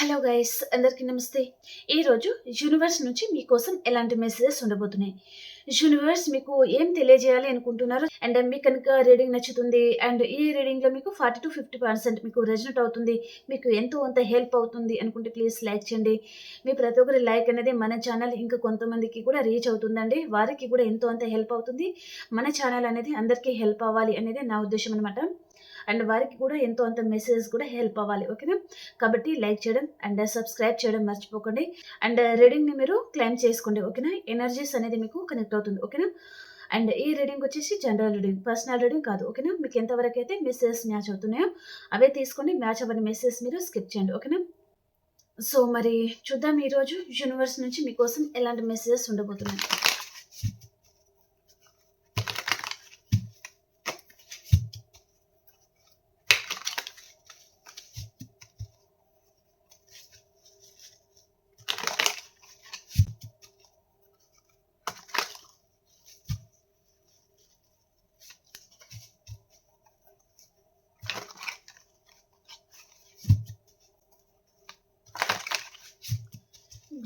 Hello guys అందరికీ నమస్తే. ఈరోజు యూనివర్స్ నుంచి మీకోసం ఎలాంటి మెసేజెస్ ఉండబోతున్నాయి? యూనివర్స్ మీకు ఏం తెలియజేయాలి అనుకుంటున్నారు? అండ్ uh, మీకు కనుక రీడింగ్ నచ్చుతుంది. అండ్ ఈ రీడింగ్లో మీకు ఫార్టీ టు ఫిఫ్టీ పర్సెంట్ మీకు రెజనెట్ అవుతుంది. మీకు ఎంతో అంత హెల్ప్ అవుతుంది అనుకుంటే ప్లీజ్ లైక్ చేయండి. మీ ప్రతి ఒక్కరి లైక్ అనేది మన ఛానల్ ఇంకా కొంతమందికి కూడా రీచ్ అవుతుందండి. వారికి కూడా ఎంతో అంత హెల్ప్ అవుతుంది. మన ఛానల్ అనేది అందరికీ హెల్ప్ అవ్వాలి అనేది నా ఉద్దేశం అనమాట అండ్ వారికి కూడా ఎంతో అంత మెసేజెస్ కూడా హెల్ప్ అవ్వాలి ఓకేనా కాబట్టి లైక్ చేయడం అండ్ సబ్స్క్రైబ్ చేయడం మర్చిపోకండి. అండ్ రీడింగ్ని మీరు క్లైమ్ చేసుకోండి ఓకేనా ఎనర్జీస్ అనేది మీకు కనెక్ట్ అవుతుంది ఓకేనా అండ్ ఈ రీడింగ్ వచ్చేసి జనరల్ రీడింగ్ పర్సనల్ రీడింగ్ కాదు ఓకేనా మీకు ఎంతవరకు అయితే మెసేజెస్ మ్యాచ్ అవుతున్నాయో అవే తీసుకోండి మ్యాచ్ అవ్వని మెసేజ్ మీరు స్కిప్ చేయండి ఓకేనా సో మరి చూద్దాం ఈరోజు యూనివర్స్ నుంచి మీకోసం ఎలాంటి మెసేజెస్ ఉండబోతున్నాయి.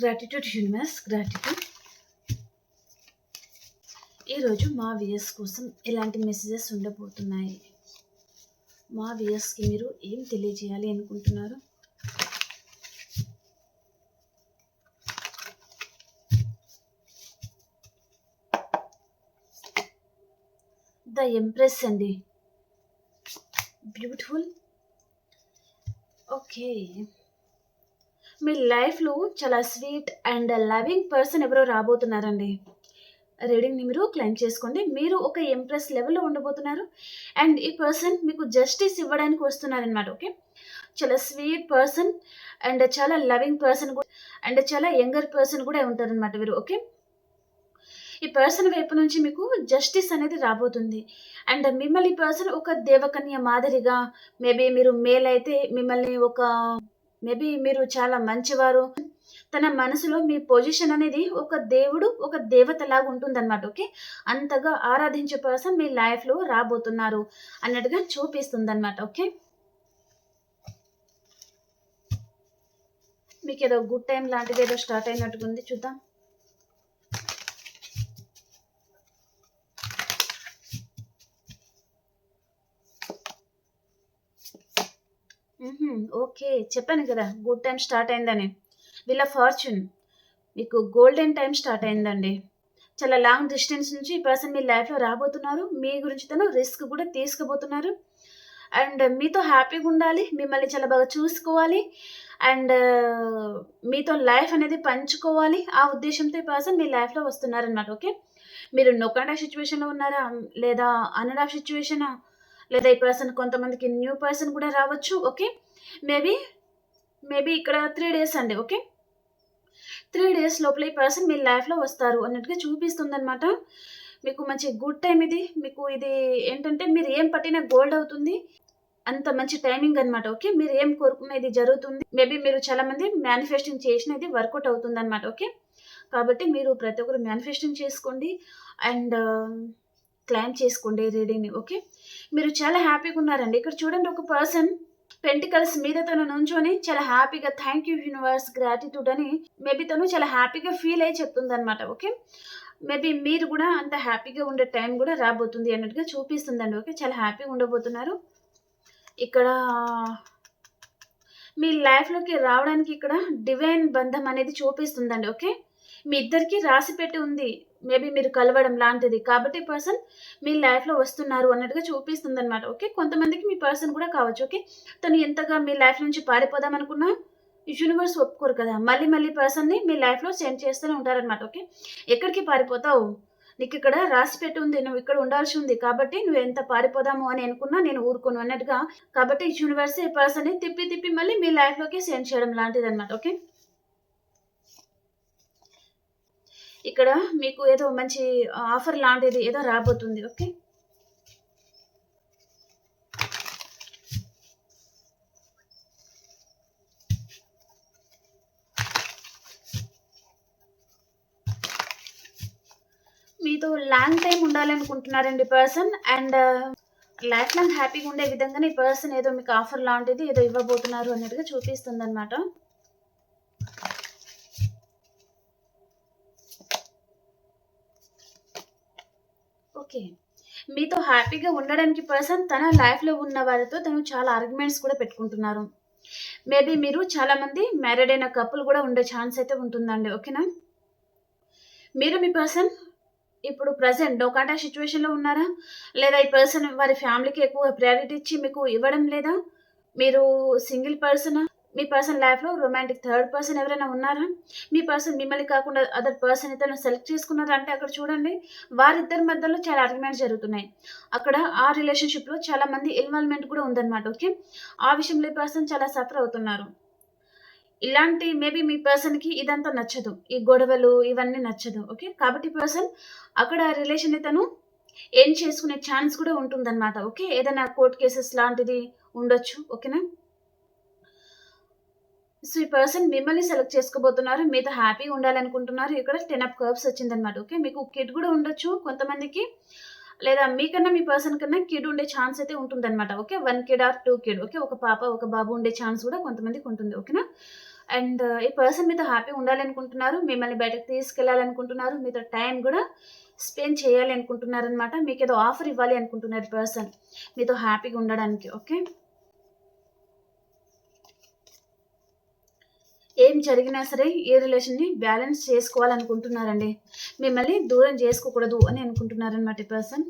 గ్రాటిట్యూడ్ యూనివర్స్ గ్రాటిట్యూడ్ ఈరోజు మా వియర్స్ కోసం ఎలాంటి మెసేజెస్ ఉండబోతున్నాయి? మా వియర్స్కి మీరు ఏం తెలియజేయాలి అనుకుంటున్నారు? ద ఎంప్రెస్ అండి. బ్యూటిఫుల్ ఓకే మీ లైఫ్లో చాలా స్వీట్ అండ్ లవింగ్ పర్సన్ ఎవరో రాబోతున్నారండి. రీడింగ్ని మీరు క్లైమ్ చేసుకోండి. మీరు ఒక ఎంప్రెస్ లెవెల్లో ఉండబోతున్నారు. అండ్ ఈ పర్సన్ మీకు జస్టిస్ ఇవ్వడానికి వస్తున్నారనమాట ఓకే? చాలా స్వీట్ పర్సన్ అండ్ చాలా లవింగ్ పర్సన్ కూడా అండ్ చాలా యంగర్ పర్సన్ కూడా ఉంటారనమాట వీరు ఓకే? ఈ పర్సన్ వైపు నుంచి మీకు జస్టిస్ అనేది రాబోతుంది. అండ్ మిమ్మల్ని ఈ పర్సన్ ఒక దేవకన్య మాదిరిగా మేబీ మీరు మేల్ అయితే మిమ్మల్ని ఒక మేబీ మీరు చాలా మంచివారు. తన మనసులో మీ పొజిషన్ అనేది ఒక దేవుడు ఒక దేవత లాగా ఉంటుందన్నమాట ఓకే? అంతగా ఆరాధించే పర్సన్ మీ లైఫ్లో రాబోతున్నారు అన్నట్టుగా చూపిస్తుందన్నమాట ఓకే? మీకు ఏదో గుడ్ టైం లాంటిది ఏదో స్టార్ట్ అయినట్టుగా ఉంది చూద్దాం. ఓకే చెప్పాను కదా గుడ్ టైం స్టార్ట్ అయిందని. వీళ్ళ ఫార్చ్యూన్ మీకు గోల్డెన్ టైం స్టార్ట్ అయిందండి. చాలా లాంగ్ డిస్టెన్స్ నుంచి ఈ పర్సన్ మీ లైఫ్లో రాబోతున్నారు మీ గురించి తను రిస్క్ కూడా తీసుకుపోతున్నారు. అండ్ మీతో హ్యాపీగా ఉండాలి మిమ్మల్ని చాలా బాగా చూసుకోవాలి. అండ్ uh, మీతో లైఫ్ అనేది పంచుకోవాలి ఆ ఉద్దేశంతో ఈ పర్సన్ మీ లైఫ్లో వస్తున్నారనమాట ఓకే? మీరు నొక్కండా సిచ్యువేషన్లో ఉన్నారా లేదా అనడా సిచ్యువేషనా లేదా ఈ పర్సన్ కొంతమందికి న్యూ పర్సన్ కూడా రావచ్చు ఓకే మేబీ మేబీ ఇక్కడ త్రీ డేస్ అండి ఓకే త్రీ డేస్ లోపల ఈ పర్సన్ మీ లైఫ్లో వస్తారు అన్నట్టుగా చూపిస్తుంది అనమాట మీకు మంచి గుడ్ టైం ఇది. మీకు ఇది ఏంటంటే మీరు ఏం పట్టినా గోల్డ్ అవుతుంది. అంత మంచి టైమింగ్ అనమాట ఓకే మీరు ఏం కోరుకునేది జరుగుతుంది. మేబీ మీరు చాలా మంది మేనిఫెస్టింగ్ చేసినది వర్కౌట్ అవుతుంది అనమాట ఓకే కాబట్టి మీరు ప్రతి ఒక్కరు మేనిఫెస్టింగ్ చేసుకోండి. అండ్ క్లైమ్ um, చేసుకోండి రీడింగ్ని ఓకే మీరు చాలా హ్యాపీగా ఉన్నారండి. ఇక్కడ చూడండి ఒక పర్సన్ పెంటికల్స్ మీద తను నుంచొని చాలా హ్యాపీగా థ్యాంక్ యూ యూనివర్స్ గ్రాటిట్యూడ్ అని మేబీ తను చాలా హ్యాపీగా ఫీల్ అయ్యి చెప్తుంది అనమాట ఓకే మేబీ మీరు కూడా అంత హ్యాపీగా ఉండే టైం కూడా రాబోతుంది అన్నట్టుగా చూపిస్తుందండి ఓకే? చాలా హ్యాపీగా ఉండబోతున్నారు. ఇక్కడ మీ లైఫ్లోకి రావడానికి ఇక్కడ డివైన్ బంధం అనేది చూపిస్తుందండి ఓకే? మీ ఇద్దరికి రాసి పెట్టి ఉంది. మేబీ మీరు కలవడం లాంటిది. కాబట్టి పర్సన్ మీ లైఫ్లో వస్తున్నారు అన్నట్టుగా చూపిస్తుంది అనమాట ఓకే? కొంతమందికి మీ పర్సన్ కూడా కావచ్చు. ఓకే? తను ఎంతగా మీ లైఫ్ నుంచి పారిపోదాం అనుకున్నా యూనివర్స్ ఒప్పుకోరు కదా. మళ్ళీ మళ్ళీ పర్సన్ని మీ లైఫ్లో సెండ్ చేస్తూనే ఉంటారనమాట ఓకే? ఎక్కడికి పారిపోతావు? నీకు ఇక్కడ రాసి పెట్టి ఉంది. నువ్వు ఇక్కడ ఉండాల్సి ఉంది. కాబట్టి నువ్వు ఎంత పారిపోదాము అని అనుకున్నా నేను ఊరుకోను అన్నట్టుగా. కాబట్టి యూనివర్స్ ఈ పర్సన్ని తిప్పి తిప్పి మళ్ళీ మీ లైఫ్లోకి సెండ్ చేయడం లాంటిది అనమాట ఓకే? ఇక్కడ మీకు ఏదో మంచి ఆఫర్ లాంటిది ఏదో రాబోతుంది ఓకే? మీతో లాంగ్ టైం ఉండాలనుకుంటున్నారండి పర్సన్ అండ్ లైఫ్ లాంగ్ హ్యాపీగా ఉండే విధంగానే ఈ పర్సన్ ఏదో మీకు ఆఫర్ లాంటిది ఏదో ఇవ్వబోతున్నారు అన్నట్టుగా చూపిస్తుంది అనమాట ఓకే. మీతో హ్యాపీగా ఉండడానికి పర్సన్ తన లైఫ్లో ఉన్న వారితో తను చాలా ఆర్గ్యుమెంట్స్ కూడా పెట్టుకుంటున్నారు. మేబీ మీరు చాలా మంది మ్యారీడ్ అయిన కపుల్ కూడా ఉండే ఛాన్స్ అయితే ఉంటుందండి ఓకేనా? మీరు మీ పర్సన్ ఇప్పుడు ప్రజెంట్ నో కాంటాక్ట్ సిచ్యువేషన్లో ఉన్నారా? లేదా ఈ పర్సన్ వారి ఫ్యామిలీకి ఎక్కువ ప్రయారిటీ ఇచ్చి మీకు ఇవ్వడం లేదా? మీరు సింగిల్ పర్సన్? మీ పర్సన్ లైఫ్లో రొమాంటిక్ థర్డ్ పర్సన్ ఎవరైనా ఉన్నారా? మీ పర్సన్ మిమ్మల్ని కాకుండా అదర్ పర్సన్ ఇతను సెలెక్ట్ చేసుకున్నారా? అంటే అక్కడ చూడండి వారిద్దరి మధ్యలో చాలా ఆర్గ్యుమెంట్స్ జరుగుతున్నాయి. అక్కడ ఆ రిలేషన్షిప్లో చాలా మంది ఇన్వాల్వ్మెంట్ కూడా ఉందన్నమాట ఓకే ఆ విషయంలో ఈ పర్సన్ చాలా సఫర్ అవుతున్నారు. ఇలాంటి మేబీ మీ పర్సన్కి ఇదంతా నచ్చదు. ఈ గొడవలు ఇవన్నీ నచ్చదు ఓకే కాబట్టి పర్సన్ అక్కడ రిలేషన్ తను ఏం చేసుకునే ఛాన్స్ కూడా ఉంటుందన్నమాట ఓకే ఏదైనా కోర్ట్ కేసెస్ లాంటిది ఉండొచ్చు ఓకేనా సో ఈ పర్సన్ మిమ్మల్ని సెలెక్ట్ చేసుకోబోతున్నారు మీతో హ్యాపీగా ఉండాలనుకుంటున్నారు. ఇక్కడ టెన్ అప్ కర్వ్స్ వచ్చిందనమాట ఓకే మీకు కిడ్ కూడా ఉండొచ్చు కొంతమందికి. లేదా మీకన్నా మీ పర్సన్ కన్నా కిడ్ ఉండే ఛాన్స్ అయితే ఉంటుందన్నమాట okay one kid or two kid okay ఒక పాప ఒక బాబు ఉండే ఛాన్స్ కూడా కొంతమందికి ఉంటుంది ఓకేనా అండ్ uh, ఈ పర్సన్ మీతో హ్యాపీ ఉండాలనుకుంటున్నారు మిమ్మల్ని బయటకు తీసుకెళ్ళాలనుకుంటున్నారు మీతో టైం కూడా స్పెండ్ చేయాలి అనుకుంటున్నారు అనమాట మీకు ఏదో ఆఫర్ ఇవ్వాలి అనుకుంటున్నారు పర్సన్ మీతో హ్యాపీగా ఉండడానికి ఓకే ఏం జరిగినా సరే ఏ రిలేషన్ని బ్యాలెన్స్ చేసుకోవాలనుకుంటున్నారండి. మిమ్మల్ని దూరం చేసుకోకూడదు అని అనుకుంటున్నారనమాట ఈ పర్సన్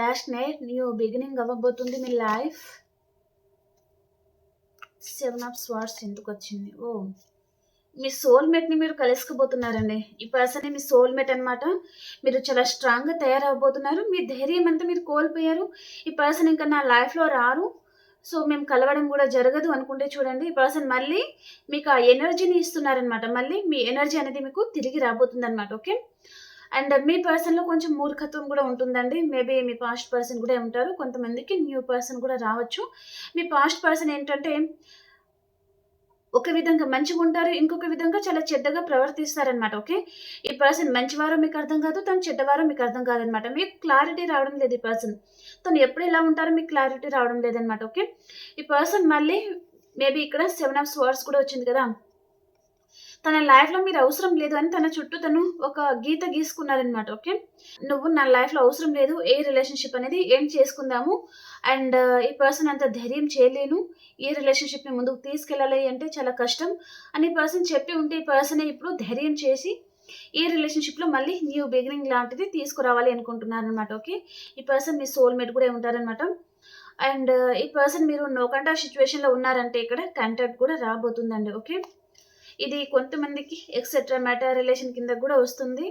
ప్యాషనేట్ న్యూ బిగినింగ్ అవ్వబోతుంది మీ లైఫ్ సెవెన్ ఆఫ్ స్వార్డ్స్ ఎందుకు వచ్చింది? ఓ మీ సోల్మేట్ని మీరు కలుసుకోబోతున్నారండి ఈ పర్సన్ మీ సోల్మేట్ అనమాట మీరు చాలా స్ట్రాంగ్గా తయారవబోతున్నారు మీ ధైర్యం అంతా మీరు కోల్పోయారు. ఈ పర్సన్ ఇంకా నా లైఫ్లో రారు. సో మేము కలవడం కూడా జరగదు అనుకుంటే చూడండి. ఈ పర్సన్ మళ్ళీ మీకు ఆ ఎనర్జీని ఇస్తున్నారనమాట మళ్ళీ మీ ఎనర్జీ అనేది మీకు తిరిగి రాబోతుంది అనమాట ఓకే? అండ్ మీ పర్సన్లో కొంచెం మూర్ఖత్వం కూడా ఉంటుందండి. మేబీ మీ పాస్ట్ పర్సన్ కూడా ఉంటారు. కొంతమందికి న్యూ పర్సన్ కూడా రావచ్చు. మీ పాస్ట్ పర్సన్ ఏంటంటే ఒక విధంగా మంచిగా ఉంటారు ఇంకొక విధంగా చాలా చెడ్డగా ప్రవర్తిస్తారనమాట ఓకే ఈ పర్సన్ మంచివారో మీకు అర్థం కాదు తను చెడ్డవారో మీకు అర్థం కాదనమాట మీకు క్లారిటీ రావడం లేదు ఈ పర్సన్ తను ఎప్పుడు ఎలా ఉంటారో మీకు క్లారిటీ రావడం లేదనమాట ఓకే ఈ పర్సన్ మళ్ళీ మేబీ ఇక్కడ సెవెన్ ఆఫ్ స్వర్డ్స్ కూడా వచ్చింది కదా? తన లైఫ్లో మీరు అవసరం లేదు అని తన చుట్టూ తను ఒక గీత గీసుకున్నారనమాట ఓకే నువ్వు నా లైఫ్లో అవసరం లేదు ఏ రిలేషన్షిప్ అనేది ఏం చేసుకుందాము? అండ్ uh, ఈ పర్సన్ అంత ధైర్యం చేయలేను ఈ రిలేషన్షిప్ని ముందుకు తీసుకెళ్ళాలి అంటే చాలా కష్టం అని పర్సన్ చెప్పి ఉంటే ఈ పర్సనే ఇప్పుడు ధైర్యం చేసి ఈ రిలేషన్షిప్లో మళ్ళీ న్యూ బిగినింగ్ లాంటిది తీసుకురావాలి అనుకుంటున్నారు అనమాట ఓకే ఈ పర్సన్ మీ సోల్మేట్ కూడా ఉంటారనమాట అండ్ uh, ఈ పర్సన్ మీరు నో కంటాక్ట్ సిచ్యువేషన్లో ఉన్నారంటే ఇక్కడ కంటాక్ట్ కూడా రాబోతుందండి ఓకే ఇది కొంతమందికి ఎక్సెట్రా మ్యాటర్ రిలేషన్ కింద కూడా వస్తుంది.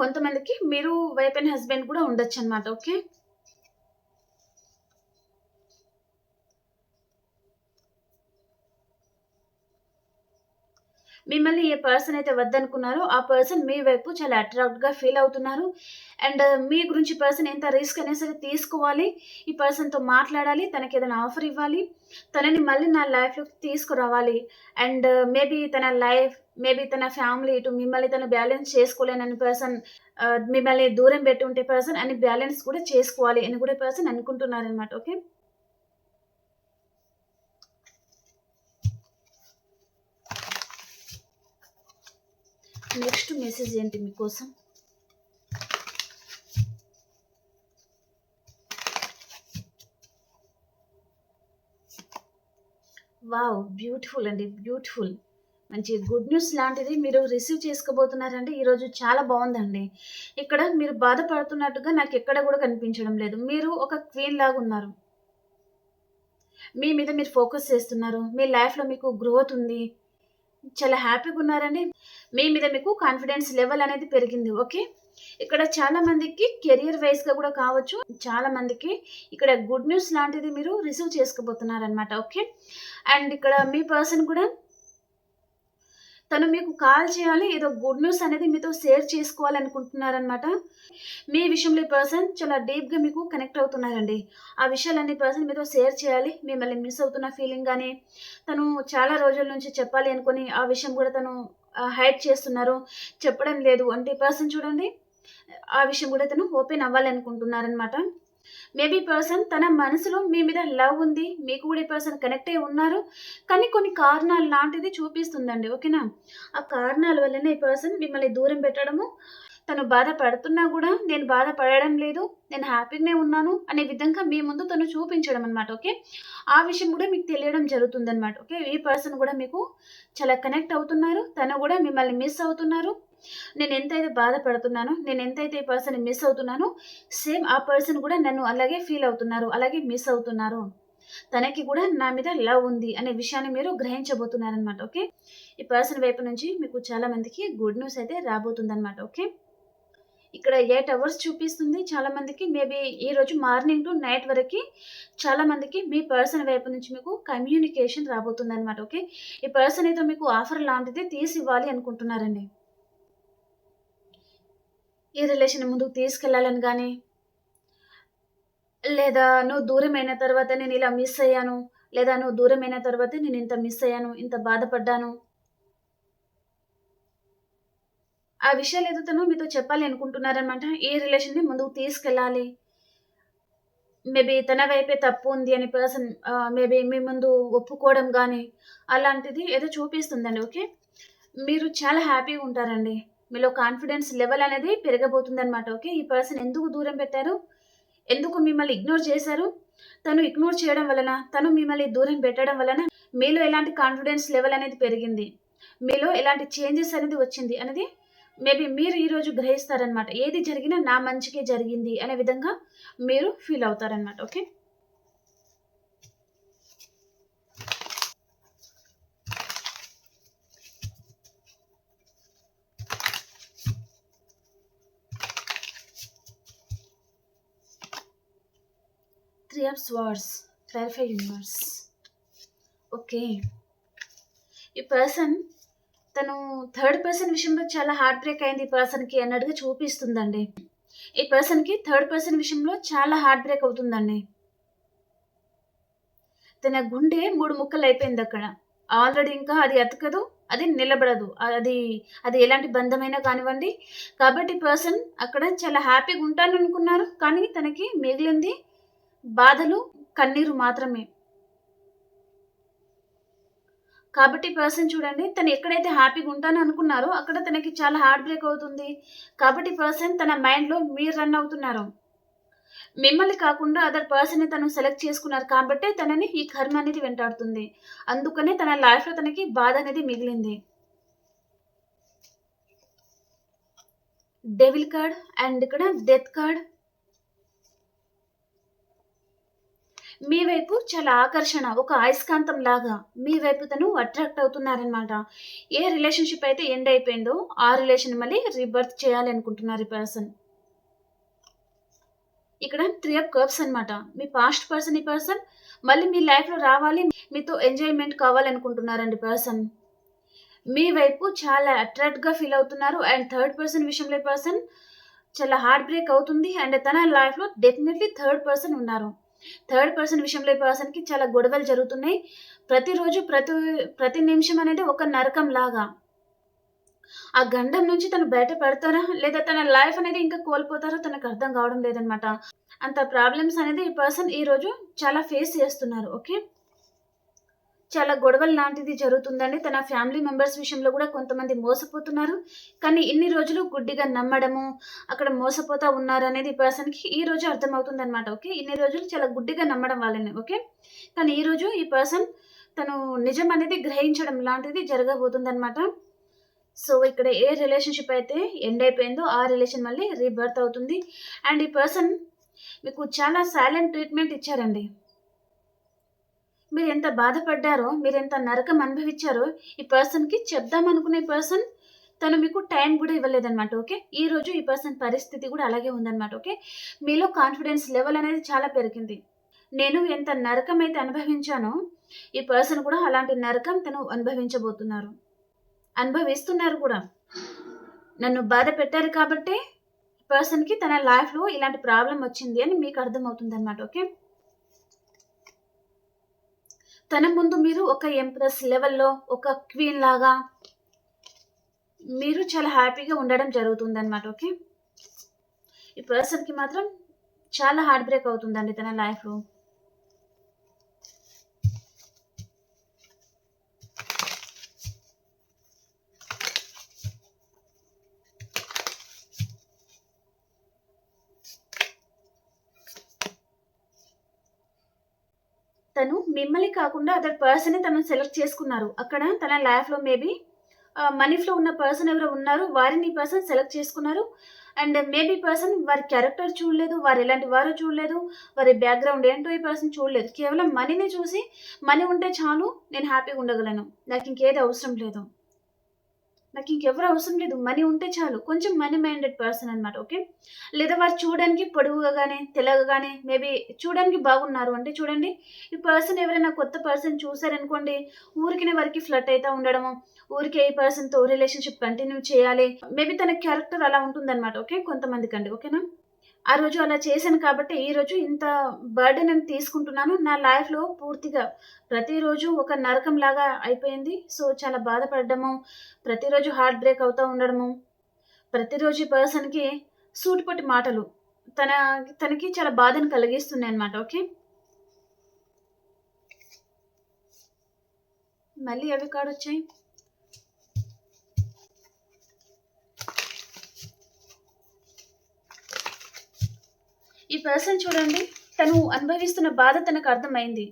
కొంతమందికి మీరు వైఫ్ అండ్ హస్బెండ్ కూడా ఉండొచ్చు అనమాట ఓకే మిమ్మల్ని ఏ పర్సన్ అయితే వద్దనుకున్నారో ఆ పర్సన్ మీ వైపు చాలా అట్రాక్ట్గా ఫీల్ అవుతున్నారు. అండ్ uh, మీ గురించి పర్సన్ ఎంత రిస్క్ అయినా సరే తీసుకోవాలి. ఈ పర్సన్తో మాట్లాడాలి తనకి ఏదైనా ఆఫర్ ఇవ్వాలి. తనని మళ్ళీ నా లైఫ్లోకి తీసుకురావాలి. అండ్ మేబీ uh, తన లైఫ్ మేబీ తన ఫ్యామిలీ ఇటు మిమ్మల్ని తను బ్యాలెన్స్ చేసుకోలేనని పర్సన్ uh, మిమ్మల్ని దూరం పెట్టి ఉంటే పర్సన్ అని బ్యాలెన్స్ కూడా చేసుకోవాలి అని కూడా పర్సన్ అనుకుంటున్నారనమాట ఓకే నెక్స్ట్ మెసేజ్ ఏంటి మీకోసం? వావ్ బ్యూటిఫుల్ అండి బ్యూటిఫుల్. మంచి గుడ్ న్యూస్ లాంటిది మీరు రిసీవ్ చేసుకోబోతున్నారంటే ఈరోజు చాలా బాగుందండి. ఇక్కడ మీరు బాధపడుతున్నట్టుగా నాకు ఎక్కడ కూడా కనిపించడం లేదు. మీరు ఒక క్వీన్ లాగా ఉన్నారు మీ మీద మీరు ఫోకస్ చేస్తున్నారు. మీ లైఫ్లో మీకు గ్రోత్ ఉంది. చాలా హ్యాపీగా ఉన్నారండి. మీ మీద మీకు కాన్ఫిడెన్స్ లెవెల్ అనేది పెరిగింది ఓకే? ఇక్కడ చాలా మందికి కెరియర్ వైజ్గా కూడా కావచ్చు. చాలా మందికి ఇక్కడ గుడ్ న్యూస్ లాంటిది మీరు రిసీవ్ చేసుకోబోతున్నారనమాట ఓకే? అండ్ ఇక్కడ మీ పర్సన్ కూడా తను మీకు కాల్ చేయాలి ఏదో గుడ్ న్యూస్ అనేది మీతో షేర్ చేసుకోవాలనుకుంటున్నారనమాట మీ విషయంలో ఈ పర్సన్ చాలా డీప్గా మీకు కనెక్ట్ అవుతున్నారండి. ఆ విషయాలన్నీ పర్సన్ మీతో షేర్ చేయాలి మిమ్మల్ని మిస్ అవుతున్న ఫీలింగ్ కానీ తను చాలా రోజుల నుంచి చెప్పాలి అనుకుని ఆ విషయం కూడా తను హైడ్ చేస్తున్నారు. చెప్పడం లేదు. అంటే పర్సన్ చూడండి ఆ విషయం కూడా తను ఓపెన్ అవ్వాలనుకుంటున్నారనమాట మేబీ పర్సన్ తన మనసులో మీ మీద లవ్ ఉంది మీకు కూడా ఈ పర్సన్ కనెక్ట్ అయి ఉన్నారు. కానీ కొన్ని కారణాలు లాంటిది చూపిస్తుందండి ఓకేనా? ఆ కారణాల వల్లనే ఈ పర్సన్ మిమ్మల్ని దూరం పెట్టడము. తను బాధపడుతున్నా కూడా నేను బాధపడడం లేదు నేను హ్యాపీగానే ఉన్నాను అనే విధంగా మీ ముందు తను చూపించడం అనమాట ఓకే? ఆ విషయం కూడా మీకు తెలియడం జరుగుతుంది అనమాట ఓకే? ఈ పర్సన్ కూడా మీకు చాలా కనెక్ట్ అవుతున్నారు తను కూడా మిమ్మల్ని మిస్ అవుతున్నారు. నేను ఎంతైతే బాధపడుతున్నానో నేను ఎంతైతే ఈ పర్సన్ మిస్ అవుతున్నానో సేమ్ ఆ పర్సన్ కూడా నన్ను అలాగే ఫీల్ అవుతున్నారు అలాగే మిస్ అవుతున్నారు. తనకి కూడా నా మీద లవ్ ఉంది అనే విషయాన్ని మీరు గ్రహించబోతున్నారనమాట ఓకే? ఈ పర్సన్ వైపు నుంచి మీకు చాలా మందికి గుడ్ న్యూస్ అయితే రాబోతుందనమాట ఓకే? ఇక్కడ ఎయిట్ అవర్స్ చూపిస్తుంది చాలా మందికి మేబీ ఈరోజు మార్నింగ్ టు నైట్ వరకు చాలా మందికి మీ పర్సన్ వైపు నుంచి మీకు కమ్యూనికేషన్ రాబోతుంది అనమాట ఓకే? ఈ పర్సన్ ఏదో మీకు ఆఫర్ లాంటిది తీసి ఇవ్వాలి అనుకుంటున్నారండి. ఈ రిలేషన్ ముందుకు తీసుకెళ్ళాలని కానీ లేదా నువ్వు దూరమైన తర్వాత నేను ఇలా మిస్ అయ్యాను లేదా నువ్వు దూరమైన తర్వాత నేను ఇంత మిస్ అయ్యాను ఇంత బాధపడ్డాను. ఆ విషయాలు ఏదో తను మీతో చెప్పాలి అనుకుంటున్నారనమాట ఈ రిలేషన్ని ముందుకు తీసుకెళ్ళాలి. మేబీ తన వైపే తప్పు ఉంది అని పర్సన్ మేబీ మీ ముందు ఒప్పుకోవడం కానీ అలాంటిది ఏదో చూపిస్తుందండి ఓకే మీరు చాలా హ్యాపీగా ఉంటారండి. మీలో కాన్ఫిడెన్స్ లెవెల్ అనేది పెరగబోతుంది అనమాట ఓకే ఈ పర్సన్ ఎందుకు దూరం పెట్టారు? ఎందుకు మిమ్మల్ని ఇగ్నోర్ చేశారు? తను ఇగ్నోర్ చేయడం వలన తను మిమ్మల్ని దూరం పెట్టడం వలన మీలో ఎలాంటి కాన్ఫిడెన్స్ లెవెల్ అనేది పెరిగింది? మీలో ఎలాంటి చేంజెస్ అనేది వచ్చింది? అనేది మేబీ మీరు ఈరోజు గ్రహిస్తారనమాట ఏది జరిగినా నా మంచికే జరిగింది అనే విధంగా మీరు ఫీల్ అవుతారనమాట okay three of swords clarify universe okay ఈ పర్సన్ తను థర్డ్ పర్సన్ విషయంలో చాలా హార్ట్ బ్రేక్ అయింది ఈ పర్సన్కి అన్నట్టుగా చూపిస్తుందండి. ఈ పర్సన్కి థర్డ్ పర్సన్ విషయంలో చాలా హార్ట్ బ్రేక్ అవుతుందండి. తన గుండె మూడు ముక్కలు అయిపోయింది అక్కడ. ఆల్రెడీ ఇంకా అది అతకదు అది నిలబడదు. అది అది ఎలాంటి బంధమైనా కానివ్వండి. కాబట్టి పర్సన్ అక్కడ చాలా హ్యాపీగా ఉంటాను అనుకున్నారు. కానీ తనకి మిగిలింది బాధలు కన్నీరు మాత్రమే. కాబట్టి పర్సన్ చూడండి తను ఎక్కడైతే హ్యాపీగా ఉంటాను అనుకున్నారో అక్కడ తనకి చాలా హార్ట్ బ్రేక్ అవుతుంది. కాబట్టి పర్సన్ తన మైండ్లో మీరు రన్ అవుతున్నారు. మిమ్మల్ని కాకుండా అదర్ పర్సన్ని తను సెలెక్ట్ చేసుకున్నారు కాబట్టి తనని ఈ కర్మ అనేది వెంటాడుతుంది. అందుకనే తన లైఫ్లో తనకి బాధ అనేది మిగిలింది. డెవిల్ కార్డ్ అండ్ ఇక్కడ డెత్ కార్డ్ మీ వైపు చాలా ఆకర్షణ ఒక అయస్కాంతం లాగా మీ వైపు తను అట్రాక్ట్ అవుతున్నారనమాట ఏ రిలేషన్షిప్ అయితే ఎండ్ అయిపోయిందో ఆ రిలేషన్ మళ్ళీ రీబర్త్ చేయాలి అనుకుంటున్నారు ఈ పర్సన్ ఇక్కడ త్రీ ఆఫ్ కర్బ్స్ అనమాట మీ పాస్ట్ పర్సన్ ఈ పర్సన్ మళ్ళీ మీ లైఫ్లో రావాలి మీతో ఎంజాయ్మెంట్ కావాలనుకుంటున్నారండి పర్సన్ మీ వైపు చాలా అట్రాక్ట్గా ఫీల్ అవుతున్నారు అండ్ థర్డ్ పర్సన్ విషయంలో పర్సన్ చాలా హార్ట్ బ్రేక్ అవుతుంది అండ్ తన లైఫ్లో డెఫినెట్లీ థర్డ్ పర్సన్ ఉన్నారు. థర్డ్ పర్సన్ విషయంలో ఈ పర్సన్కి చాలా గొడవలు జరుగుతున్నాయి. ప్రతిరోజు ప్రతి ప్రతి నిమిషం అనేది ఒక నరకం లాగా. ఆ గండం నుంచి తను బయటపడతారా? లేదా తన లైఫ్ అనేది ఇంకా కోల్పోతారో తనకు అర్థం కావడం లేదనమాట అంత ప్రాబ్లమ్స్ అనేది ఈ పర్సన్ ఈరోజు చాలా ఫేస్ చేస్తున్నారు ఓకే? చాలా గొడవలు లాంటిది జరుగుతుందండి. తన ఫ్యామిలీ మెంబర్స్ విషయంలో కూడా కొంతమంది మోసపోతున్నారు. కానీ ఇన్ని రోజులు గుడ్డిగా నమ్మడము అక్కడ మోసపోతా ఉన్నారు అనేది ఈ పర్సన్కి ఈ రోజు అర్థమవుతుందనమాట ఓకే? ఇన్ని రోజులు చాలా గుడ్డిగా నమ్మడం వాళ్ళని ఓకే? కానీ ఈ రోజు ఈ పర్సన్ తను నిజం అనేది గ్రహించడం లాంటిది జరగబోతుందనమాట సో ఇక్కడ ఏ రిలేషన్షిప్ అయితే ఎండ్ అయిపోయిందో ఆ రిలేషన్ మళ్ళీ రీబర్త్ అవుతుంది. అండ్ ఈ పర్సన్ మీకు చాలా సైలెంట్ ట్రీట్మెంట్ ఇచ్చారండి. మీరు ఎంత బాధపడ్డారో మీరు ఎంత నరకం అనుభవించారో ఈ పర్సన్కి చెప్దాం అనుకునే పర్సన్ తను మీకు టైం కూడా ఇవ్వలేదన్నమాట ఓకే? ఈ రోజు ఈ పర్సన్ పరిస్థితి కూడా అలాగే ఉందన్నమాట ఓకే? మీలో కాన్ఫిడెన్స్ లెవెల్ అనేది చాలా పెరిగింది. నేను ఎంత నరకం అయితే అనుభవించానో ఈ పర్సన్ కూడా అలాంటి నరకం తను అనుభవించబోతున్నారు. అనుభవిస్తున్నారు కూడా. నన్ను బాధ పెట్టారు కాబట్టి పర్సన్కి తన లైఫ్లో ఇలాంటి ప్రాబ్లం వచ్చింది అని మీకు అర్థమవుతుంది అనమాట ఓకే? తన ముందు మీరు ఒక ఎంప్రెస్ లెవెల్లో ఒక క్వీన్ లాగా మీరు చాలా హ్యాపీగా ఉండడం జరుగుతుంది అనమాట ఓకే? ఈ పర్సన్కి మాత్రం చాలా హార్ట్ బ్రేక్ అవుతుందండి తన లైఫ్లో తను మిమ్మల్ని కాకుండా అదర్ పర్సన్ తను సెలెక్ట్ చేసుకున్నారు. అక్కడ తన లైఫ్లో మేబీ మనీ ఫ్లో ఉన్న పర్సన్ ఎవరో ఉన్నారు వారిని పర్సన్ సెలెక్ట్ చేసుకున్నారు. అండ్ మేబీ పర్సన్ వారి క్యారెక్టర్ చూడలేదు వారు ఎలాంటి వారో చూడలేదు వారి బ్యాక్గ్రౌండ్ ఏంటో ఈ పర్సన్ చూడలేదు. కేవలం మనీని చూసి మనీ ఉంటే చాలు నేను హ్యాపీగా ఉండగలను. నాకు ఇంకేది అవసరం లేదు. నాకు ఇంకెవరు అవసరం లేదు. మనీ ఉంటే చాలు. కొంచెం మనీ మైండెడ్ పర్సన్ అనమాట ఓకే? లేదా వారు చూడడానికి పొడుగుగా కానీ తెల్లగా మేబీ చూడడానికి బాగున్నారు. అంటే చూడండి ఈ పర్సన్ ఎవరైనా కొత్త పర్సన్ చూసారనుకోండి ఊరికినే వారికి ఫ్లట్ అవుతూ ఉండడము ఊరికే ఈ పర్సన్తో రిలేషన్షిప్ కంటిన్యూ చేయాలి. మేబీ తన క్యారెక్టర్ అలా ఉంటుందన్నమాట ఓకే? కొంతమందికి అండి ఓకేనా? ఆ రోజు అలా చేశాను కాబట్టి ఈ రోజు ఇంత బర్డెన్ నేను తీసుకుంటున్నాను. నా లైఫ్లో పూర్తిగా ప్రతిరోజు ఒక నరకం లాగా అయిపోయింది. సో చాలా బాధపడడము ప్రతిరోజు హార్ట్ బ్రేక్ అవుతూ ఉండడము ప్రతిరోజు పర్సన్కి సూటిపట్టి మాటలు తన తనకి చాలా బాధను కలిగిస్తున్నాయి అనమాట ఓకే? మళ్ళీ అవి కాడొచ్చాయి. ఈ పర్సన్ చూడండి తను అనుభవిస్తున్న బాధ తనకు అర్థమైంది.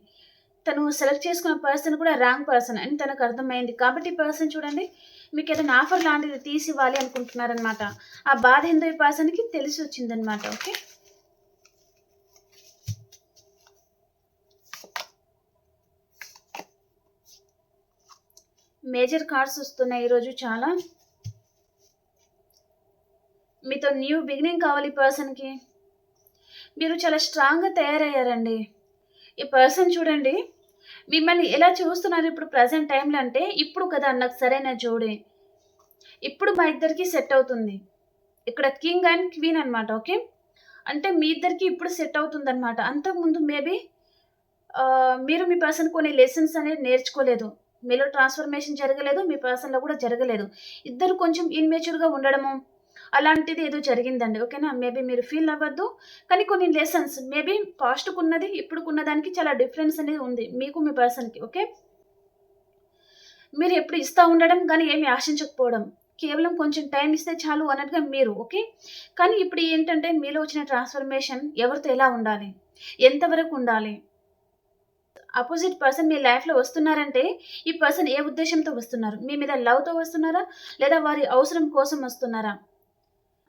తను సెలెక్ట్ చేసుకున్న పర్సన్ కూడా ర్యాంక్ పర్సన్ అని తనకు అర్థమైంది. కాబట్టి పర్సన్ చూడండి మీకు ఏదైనా ఆఫర్ లాంటిది తీసి ఇవ్వాలి అనుకుంటున్నారనమాట ఆ బాధ ఏందో ఈ పర్సన్కి తెలిసి వచ్చిందనమాట ఓకే? మేజర్ కార్డ్స్ వస్తున్నాయి ఈరోజు చాలా. మీతో న్యూ బిగినింగ్ కావాలి ఈ పర్సన్కి. మీరు చాలా స్ట్రాంగ్గా తయారయ్యారండి. ఈ పర్సన్ చూడండి మిమ్మల్ని ఎలా చూస్తున్నారు ఇప్పుడు ప్రజెంట్ టైంలో అంటే ఇప్పుడు కదా నాకు సరైన జోడే. ఇప్పుడు మా ఇద్దరికి సెట్ అవుతుంది. ఇక్కడ కింగ్ అండ్ క్వీన్ అనమాట ఓకే అంటే మీ ఇద్దరికి ఇప్పుడు సెట్ అవుతుంది అనమాట అంతకుముందు మేబీ మీరు మీ పర్సన్ కొన్ని లెసన్స్ అనేది నేర్చుకోలేదు. మీలో ట్రాన్స్ఫర్మేషన్ జరగలేదు మీ పర్సన్లో కూడా జరగలేదు. ఇద్దరు కొంచెం ఇన్మెచ్యూర్గా ఉండడము అలాంటిది ఏదో జరిగిందండి. ఓకేనా? మేబీ మీరు ఫీల్ అవ్వద్దు. కానీ కొన్ని లెసన్స్ మేబీ పాస్ట్కు ఉన్నది ఇప్పుడుకున్న దానికి చాలా డిఫరెన్స్ అనేది ఉంది. మీకు మీ పర్సన్కి ఓకే? మీరు ఎప్పుడు ఇస్తూ ఉండడం కానీ ఏమి ఆశించకపోవడం. కేవలం కొంచెం టైం ఇస్తే చాలు అన్నట్టుగా మీరు ఓకే? కానీ ఇప్పుడు ఏంటంటే మీలో వచ్చిన ట్రాన్స్ఫర్మేషన్ ఎవరితో ఎలా ఉండాలి? ఎంతవరకు ఉండాలి? అపోజిట్ పర్సన్ మీ లైఫ్లో వస్తున్నారంటే ఈ పర్సన్ ఏ ఉద్దేశంతో వస్తున్నారు? మీ మీద లవ్తో వస్తున్నారా? లేదా వారి అవసరం కోసం వస్తున్నారా?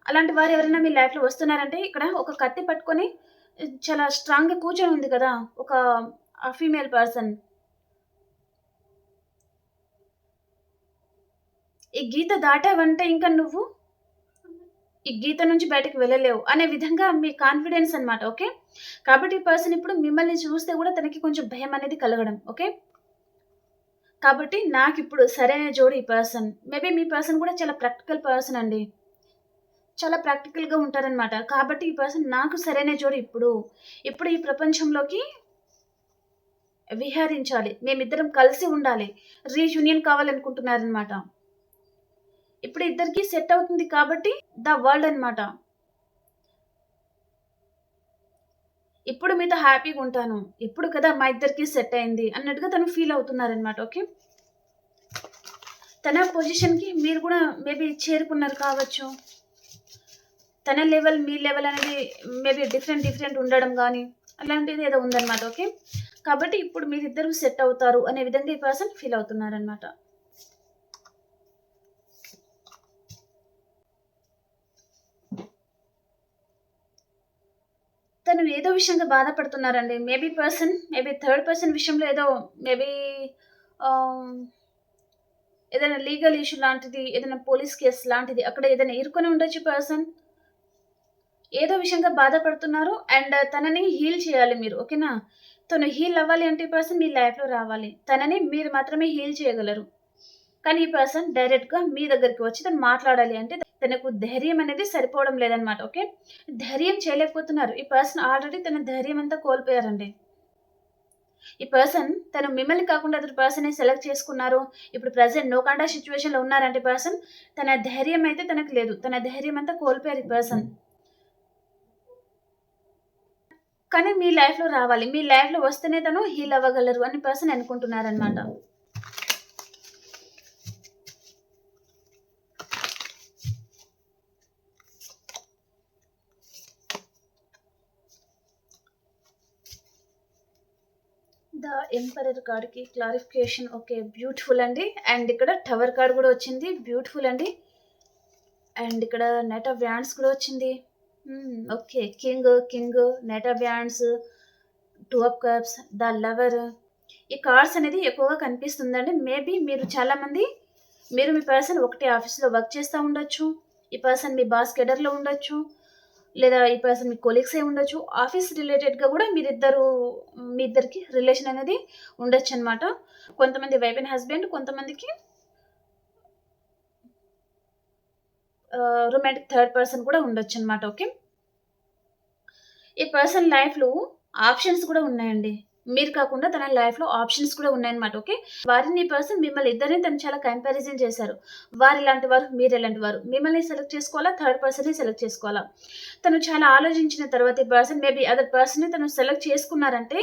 అలాంటి వారు ఎవరైనా మీ లైఫ్లో వస్తున్నారంటే ఇక్కడ ఒక కత్తి పట్టుకొని చాలా స్ట్రాంగ్గా కూర్చొని ఉంది కదా ఒక ఫీమేల్ పర్సన్ ఈ గీత దాటావంటే ఇంకా నువ్వు ఈ గీత నుంచి బయటకు వెళ్ళలేవు అనే విధంగా మీ కాన్ఫిడెన్స్ అనమాట ఓకే? కాబట్టి ఈ పర్సన్ ఇప్పుడు మిమ్మల్ని చూస్తే కూడా తనకి కొంచెం భయం అనేది కలగడం ఓకే? కాబట్టి నాకు ఇప్పుడు సరైన జోడి ఈ పర్సన్ మేబీ మీ పర్సన్ కూడా చాలా ప్రాక్టికల్ పర్సన్ అండి. చాలా ప్రాక్టికల్గా ఉంటారనమాట కాబట్టి ఈ పర్సన్ నాకు సరైన జోడి ఇప్పుడు. ఇప్పుడు ఈ ప్రపంచంలోకి విహరించాలి. మేమిద్దరం కలిసి ఉండాలి. రీయూనియన్ కావాలనుకుంటున్నారనమాట ఇప్పుడు ఇద్దరికి సెట్ అవుతుంది కాబట్టి ద వరల్డ్ అనమాట ఇప్పుడు మీతో హ్యాపీగా ఉంటాను. ఇప్పుడు కదా మా ఇద్దరికి సెట్ అయింది అన్నట్టుగా తను ఫీల్ అవుతున్నారనమాట ఓకే? తన పొజిషన్కి మీరు కూడా మేబీ చేరుకున్నారు కావచ్చు. తన లెవెల్ మీ లెవెల్ అనేది మేబీ డిఫరెంట్ డిఫరెంట్ ఉండడం కానీ అలాంటిది ఏదో ఉందన్నమాట ఓకే? కాబట్టి ఇప్పుడు మీరిద్దరు సెట్ అవుతారు అనే విధంగా ఈ పర్సన్ ఫీల్ అవుతున్నారనమాట తను ఏదో విషయంగా బాధపడుతున్నారండి. Maybe person maybe third person విషయంలో ఏదో మేబీ ఏదైనా లీగల్ ఇష్యూ లాంటిది ఏదైనా పోలీస్ కేసు లాంటిది అక్కడ ఏదైనా ఇరుకొని ఉండొచ్చు పర్సన్? ఏదో విషయంగా బాధపడుతున్నారు అండ్ తనని హీల్ చేయాలి మీరు ఓకేనా? తను హీల్ అవ్వాలి అంటే ఈ పర్సన్ మీ లైఫ్లో రావాలి. తనని మీరు మాత్రమే హీల్ చేయగలరు. కానీ ఈ పర్సన్ డైరెక్ట్గా మీ దగ్గరికి వచ్చి తను మాట్లాడాలి అంటే తనకు ధైర్యం అనేది సరిపోవడం లేదనమాట ఓకే? ధైర్యం చేయలేకపోతున్నారు. ఈ పర్సన్ ఆల్రెడీ తన ధైర్యం అంతా కోల్పోయారండి. ఈ పర్సన్ తను మిమ్మల్ని కాకుండా అతని పర్సన్ సెలెక్ట్ చేసుకున్నారు. ఇప్పుడు ప్రజెంట్ నో కాంటా సిచ్యువేషన్లో ఉన్నారంటే పర్సన్ తన ధైర్యం అయితే తనకు లేదు. తన ధైర్యం అంతా కోల్పోయారు ఈ పర్సన్. కానీ మీ లైఫ్లో రావాలి. మీ లైఫ్లో వస్తేనే తను హీల్ అవ్వగలరు అని పర్సన్ అనుకుంటున్నారనమాట ద ఎంపరర్ కార్డ్కి క్లారిఫికేషన్ ఓకే బ్యూటిఫుల్ అండి. అండ్ ఇక్కడ టవర్ కార్డ్ కూడా వచ్చింది బ్యూటిఫుల్ అండి. అండ్ ఇక్కడ నెట్ ఆఫ్ వ్యాండ్స్ కూడా వచ్చింది. Okay king king knight wands two of cups the lover ఈ కార్డ్స్ అనేది ఎక్కువగా కనిపిస్తుందండి. మేబీ మీరు చాలామంది మీరు మీ పర్సన్ ఒకటే ఆఫీస్లో వర్క్ చేస్తూ ఉండొచ్చు. ఈ పర్సన్ మీ బాస్ కెడర్లో ఉండొచ్చు. లేదా ఈ పర్సన్ మీ కొలీగ్సే ఉండొచ్చు. ఆఫీస్ రిలేటెడ్గా కూడా మీరిద్దరు మీ ఇద్దరికి రిలేషన్ అనేది ఉండొచ్చు అనమాట కొంతమంది వైఫ్ అండ్ హస్బెండ్ కొంతమందికి రొమాంటిక్ థర్డ్ పర్సన్ కూడా ఉండొచ్చు అనమాట ఓకే ఈ పర్సన్ లైఫ్లో ఆప్షన్స్ కూడా ఉన్నాయండి. మీరు కాకుండా తన లైఫ్లో ఆప్షన్స్ కూడా ఉన్నాయన్నమాట ఓకే వారిని పర్సన్ మిమ్మల్ని ఇద్దరిని తను చాలా కంపారిజన్ చేశారు. వారు ఇలాంటి వారు మీరు ఎలాంటి వారు. మిమ్మల్ని సెలెక్ట్ చేసుకోవాలా? థర్డ్ పర్సన్ని సెలెక్ట్ చేసుకోవాలా? తను చాలా ఆలోచించిన తర్వాత ఈ పర్సన్ మేబీ అదర్ పర్సన్ని తను సెలెక్ట్ చేసుకున్నారంటే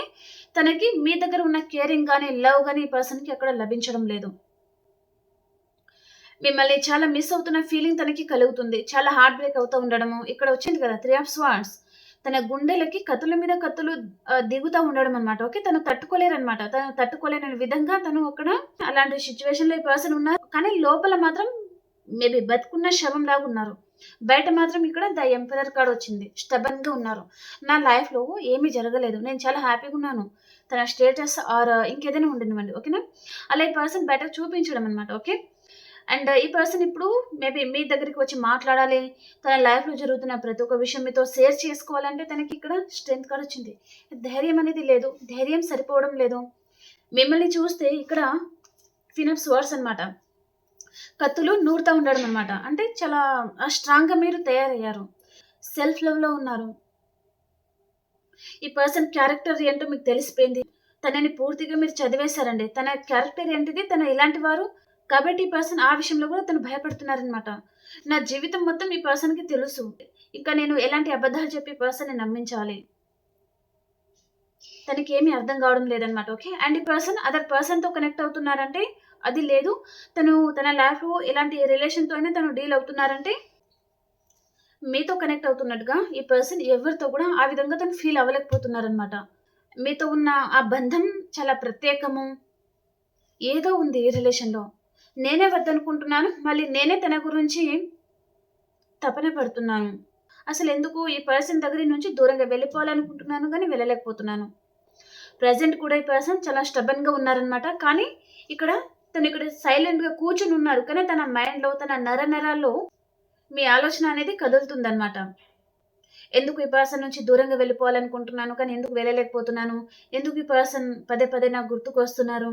తనకి మీ దగ్గర ఉన్న కేరింగ్ కానీ లవ్ కానీ ఈ పర్సన్కి అక్కడ లభించడం లేదు. మిమ్మల్ని చాలా మిస్ అవుతున్న ఫీలింగ్ తనకి కలుగుతుంది. చాలా హార్ట్ బ్రేక్ అవుతూ ఉండడము. ఇక్కడ వచ్చింది కదా త్రీ ఆఫ్ స్వార్డ్స్ తన గుండెలకి కత్తుల మీద కత్తులు దిగుతూ ఉండడం అనమాట ఓకే తను తట్టుకోలేరనమాట తను తట్టుకోలేని విధంగా తను అక్కడ అలాంటి సిచ్యువేషన్లో ఈ పర్సన్ ఉన్నారు. కానీ లోపల మాత్రం మేబీ బతుకున్న శవం లాగా ఉన్నారు. బయట మాత్రం ఇక్కడ ద ఎంపరర్ కార్డ్ వచ్చింది. స్టబన్గా ఉన్నారు. నా లైఫ్లో ఏమీ జరగలేదు. నేను చాలా హ్యాపీగా ఉన్నాను. తన స్టేటస్ ఆర్ ఇంకేదైనా ఉండనివ్వండి ఓకేనా? అలా ఈ పర్సన్ బయటకు చూపించడం అనమాట ఓకే? అండ్ uh, ఈ పర్సన్ ఇప్పుడు మేబీ మీ దగ్గరికి వచ్చి మాట్లాడాలి. తన లైఫ్లో జరుగుతున్న ప్రతి ఒక్క విషయం మీతో షేర్ చేసుకోవాలంటే తనకి ఇక్కడ స్ట్రెంత్ కార్డ్ వచ్చింది. ధైర్యం అనేది లేదు. ధైర్యం సరిపోవడం లేదు. మిమ్మల్ని చూస్తే ఇక్కడ ఫినప్స్ వర్డ్స్ అన్నమాట. కత్తులు నూరుతూ ఉండడం అనమాట అంటే చాలా స్ట్రాంగ్గా మీరు తయారయ్యారు. సెల్ఫ్ లవ్లో ఉన్నారు. ఈ పర్సన్ క్యారెక్టర్ ఏంటో మీకు తెలిసిపోయింది. తనని పూర్తిగా మీరు చదివేశారండి. తన క్యారెక్టర్ ఏంటిది? తన ఇలాంటి వారు కాబట్టి ఈ పర్సన్ ఆ విషయంలో కూడా తను భయపడుతున్నారనమాట నా జీవితం మొత్తం ఈ పర్సన్కి తెలుసు. ఇంకా నేను ఎలాంటి అబద్ధాలు చెప్పి పర్సన్ని నమ్మించాలి? తనకి ఏమీ అర్థం కావడం లేదనమాట ఓకే అండ్ ఈ పర్సన్ అదర్ పర్సన్తో కనెక్ట్ అవుతున్నారంటే అది లేదు. తను తన లైఫ్లో ఎలాంటి రిలేషన్తో అయినా తను డీల్ అవుతున్నారంటే మీతో కనెక్ట్ అవుతున్నట్టుగా ఈ పర్సన్ ఎవరితో కూడా ఆ విధంగా తను ఫీల్ అవ్వలేకపోతున్నారనమాట మీతో ఉన్న ఆ బంధం చాలా ప్రత్యేకము. ఏదో ఉంది ఈ రిలేషన్లో నేనే వద్దనుకుంటున్నాను మళ్ళీ నేనే తన గురించి తపన పడుతున్నాను. అసలు ఎందుకు ఈ పర్సన్ దగ్గర నుంచి దూరంగా వెళ్ళిపోవాలనుకుంటున్నాను కానీ వెళ్ళలేకపోతున్నాను. ప్రజెంట్ కూడా ఈ పర్సన్ చాలా స్టబన్గా ఉన్నారనమాట కానీ ఇక్కడ తను ఇక్కడ సైలెంట్గా కూర్చుని ఉన్నారు. కానీ తన మైండ్లో తన నర నరాల్లో మీ ఆలోచన అనేది కదులుతుందనమాట ఎందుకు ఈ పర్సన్ నుంచి దూరంగా వెళ్ళిపోవాలనుకుంటున్నాను కానీ ఎందుకు వెళ్ళలేకపోతున్నాను? ఎందుకు ఈ పర్సన్ పదే పదే నాకు గుర్తుకు వస్తున్నారు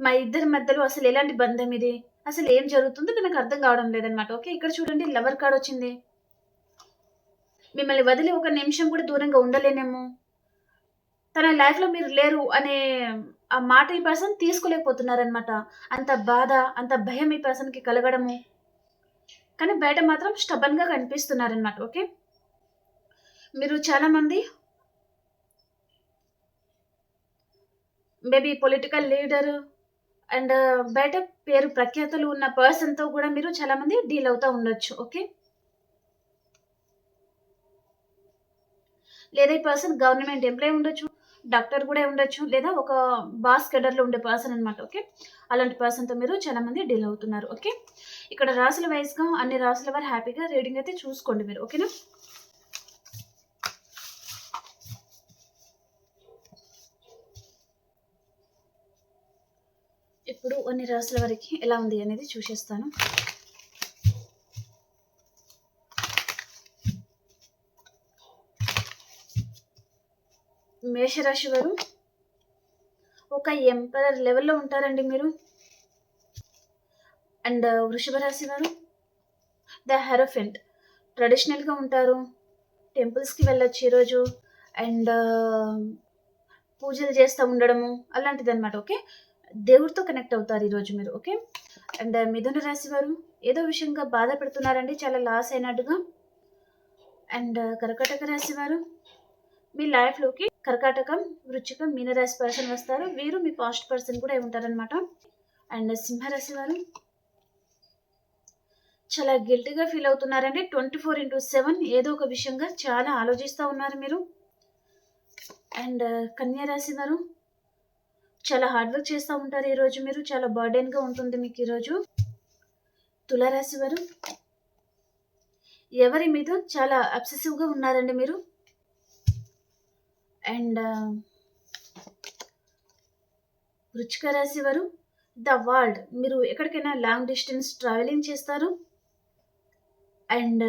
మా ఇద్దరి మధ్యలో అసలు ఎలాంటి బంధం ఇది? అసలు ఏం జరుగుతుందో నాకు అర్థం కావడం లేదనమాట ఓకే ఇక్కడ చూడండి లవర్ కార్డ్ వచ్చింది. మిమ్మల్ని వదిలి ఒక నిమిషం కూడా దూరంగా ఉండలేనేమో. తన లైఫ్లో మీరు లేరు అనే ఆ మాట ఈ పర్సన్ తీసుకోలేకపోతున్నారనమాట అంత బాధ అంత భయం ఈ పర్సన్కి కలగడము. కానీ బయట మాత్రం స్టబన్గా కనిపిస్తున్నారనమాట ఓకే? మీరు చాలామంది మేబీ పొలిటికల్ లీడరు అండ్ బయట పేరు ప్రఖ్యాతలు ఉన్న పర్సన్తో కూడా మీరు చాలామంది డీల్ అవుతూ ఉండొచ్చు ఓకే లేదా ఈ పర్సన్ గవర్నమెంట్ ఎంప్లాయ్ ఉండొచ్చు డాక్టర్ కూడా ఉండొచ్చు లేదా ఒక బాస్ కెడర్లో ఉండే పర్సన్ అనమాట ఓకే అలాంటి పర్సన్తో మీరు చాలామంది డీల్ అవుతున్నారు ఓకే ఇక్కడ రాసుల వైజ్గా అన్ని రాసుల వారు హ్యాపీగా రీడింగ్ అయితే చూసుకోండి మీరు ఓకేనా ఇప్పుడు అన్ని రోజుల వరకు ఎలా ఉంది అనేది చూసేస్తాను. మేషరాశి వారు ఒక ఒక ఎంపరర్ లెవెల్లో ఉంటారండి మీరు. అండ్ వృషభ రాశి వారు ద హెరోఫెంట్. ట్రెడిషనల్గా ఉంటారు. టెంపుల్స్కి వెళ్ళొచ్చు ఈరోజు అండ్ పూజలు చేస్తూ ఉండడము అలాంటిది అనమాట ఓకే? దేవుడితో కనెక్ట్ అవుతారు ఈరోజు మీరు ఓకే అండ్ uh, మిథున రాశి వారు ఏదో విషయంగా బాధపడుతున్నారండి చాలా లాస్ అయినట్టుగా. అండ్ uh, కర్కాటక రాశి వారు మీ లైఫ్లోకి కర్కాటకం వృచ్చికం మీనరాశి పర్సన్ వస్తారు. వీరు మీ పాస్ట్ పర్సన్ కూడా ఉంటారనమాట అండ్ uh, సింహరాశి వారు చాలా గిల్టీగా ఫీల్ అవుతున్నారండి. ట్వంటీ ఫోర్ ఇంటూ సెవెన్ ఏదో ఒక విషయంగా చాలా ఆలోచిస్తూ ఉన్నారు మీరు. అండ్ కన్యా రాశి వారు చాలా హార్డ్ వర్క్ చేస్తూ ఉంటారు ఈరోజు మీరు. చాలా బర్డెన్గా ఉంటుంది మీకు ఈరోజు తులారాశి వారు ఎవరి మీద చాలా అబ్సెసివ్గా ఉన్నారండి మీరు? అండ్ వృచ్చిక రాశి వారు ద వరల్డ్ మీరు ఎక్కడికైనా లాంగ్ డిస్టెన్స్ ట్రావెలింగ్ చేస్తారు? అండ్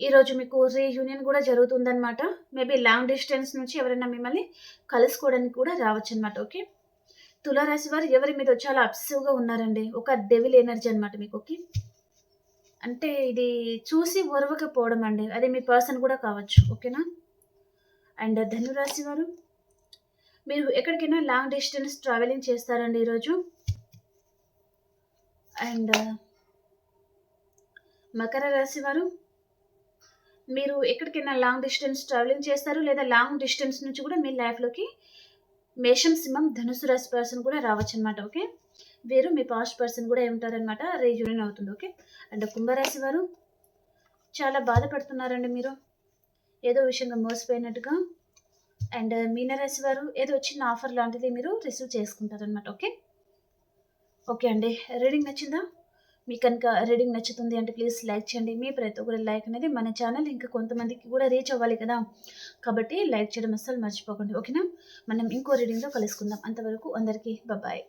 ఈరోజు మీకు రీయూనియన్ కూడా జరుగుతుందనమాట మేబీ లాంగ్ డిస్టెన్స్ నుంచి ఎవరైనా మిమ్మల్ని కలుసుకోవడానికి కూడా రావచ్చు అనమాట ఓకే తులారాశి వారు ఎవరి మీద చాలా అబ్సెసివ్గా ఉన్నారండి. ఒక డెవిల్ ఎనర్జీ అనమాట మీకు ఓకే అంటే ఇది చూసి ఒరవకపోవడం అండి. అది మీ పర్సన్ కూడా కావచ్చు ఓకేనా అండ్ ధనురాశి వారు మీరు ఎక్కడికైనా లాంగ్ డిస్టెన్స్ ట్రావెలింగ్ చేస్తారండి ఈరోజు అండ్ మకర రాశి వారు మీరు ఎక్కడికైనా లాంగ్ డిస్టెన్స్ ట్రావెలింగ్ చేస్తారు లేదా లాంగ్ డిస్టెన్స్ నుంచి కూడా మీ లైఫ్లోకి మేషం సింహం ధనుసు రాశి పర్సన్ కూడా రావచ్చు అనమాట ఓకే వీరు మీ పాస్ట్ పర్సన్ కూడా ఉంటారనమాట రీయూనియన్ అవుతుంది ఓకే అండ్ కుంభరాశి వారు చాలా బాధపడుతున్నారండి మీరు. ఏదో విషయంగా మోసపోయినట్టుగా. అండ్ మీనరాశి వారు ఏదో చిన్న ఆఫర్ లాంటిది మీరు రిసీవ్ చేసుకుంటారనమాట ఓకే ఓకే అండి. రీడింగ్ నచ్చిందా? మీకు కనుక రీడింగ్ నచ్చుతుంది అంటే ప్లీజ్ లైక్ చేయండి. మీ ప్రతి ఒక్కరి లైక్ అనేది మన ఛానల్ ఇంకా కొంతమందికి కూడా రీచ్ అవ్వాలి కదా. కాబట్టి లైక్ చేయడం అస్సలు మర్చిపోకండి. ఓకేనా మనం ఇంకో రీడింగ్లో కలుసుకుందాం. అంతవరకు అందరికీ బాయ్